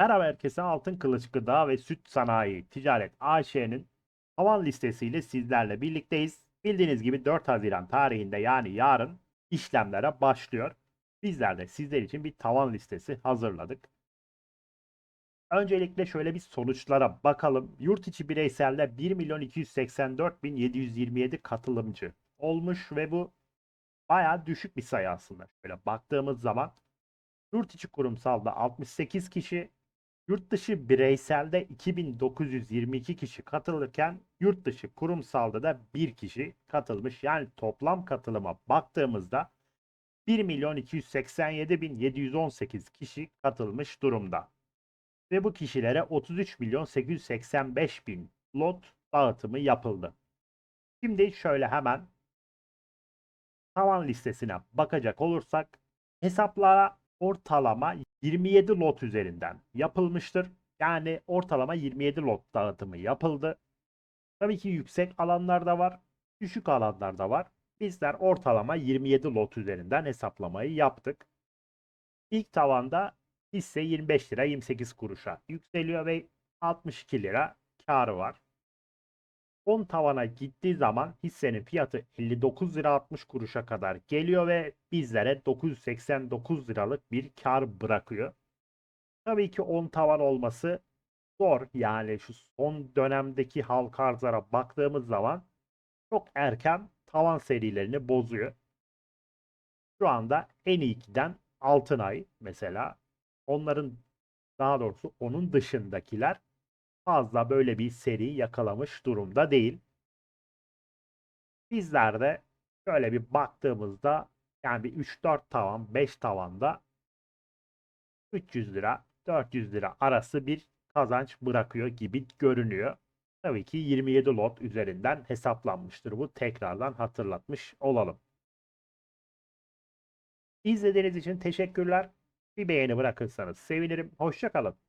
Merhaba herkese Altın Kılıç Gıda ve Süt Sanayi Ticaret AŞ'nin tavan listesiyle sizlerle birlikteyiz. Bildiğiniz gibi 4 Haziran tarihinde yani yarın işlemlere başlıyor. Bizler de sizler için bir tavan listesi hazırladık. Öncelikle şöyle bir sonuçlara bakalım. Yurt içi bireyselde 1 milyon 284 bin 727 katılımcı olmuş ve bu bayağı düşük bir sayı aslında. Şöyle baktığımız zaman yurt içi kurumsalda 68 kişi, Yurt dışı bireyselde 2922 kişi katılırken yurt dışı kurumsalda da 1 kişi katılmış. Yani toplam katılıma baktığımızda 1 milyon 287 bin 718 kişi katılmış durumda. Ve bu kişilere 33 milyon 885 bin lot dağıtımı yapıldı. Şimdi şöyle hemen tavan listesine bakacak olursak hesaplara ortalama 27 lot üzerinden yapılmıştır. Yani ortalama 27 lot dağıtımı yapıldı. Tabii ki yüksek alanlarda var, düşük alanlarda var. Bizler ortalama 27 lot üzerinden hesaplamayı yaptık. İlk tavanda hisse 25 lira 28 kuruşa yükseliyor ve 62 lira karı var. 10 tavana gittiği zaman hissenin fiyatı 59 lira 60 kuruşa kadar geliyor ve bizlere 989 liralık bir kar bırakıyor. Tabii ki 10 tavan olması zor. Yani şu son dönemdeki halka arzlara baktığımız zaman çok erken tavan serilerini bozuyor. Şu anda en iyi giden Altınay mesela. Onların daha doğrusu onun dışındakiler fazla böyle bir seri yakalamış durumda değil. Bizler de şöyle bir baktığımızda yani bir 3-4 tavan 5 tavanda 300 lira 400 lira arası bir kazanç bırakıyor gibi görünüyor. Tabii ki 27 lot üzerinden hesaplanmıştır bu. Tekrardan hatırlatmış olalım. İzlediğiniz için teşekkürler. Bir beğeni bırakırsanız sevinirim. Hoşçakalın.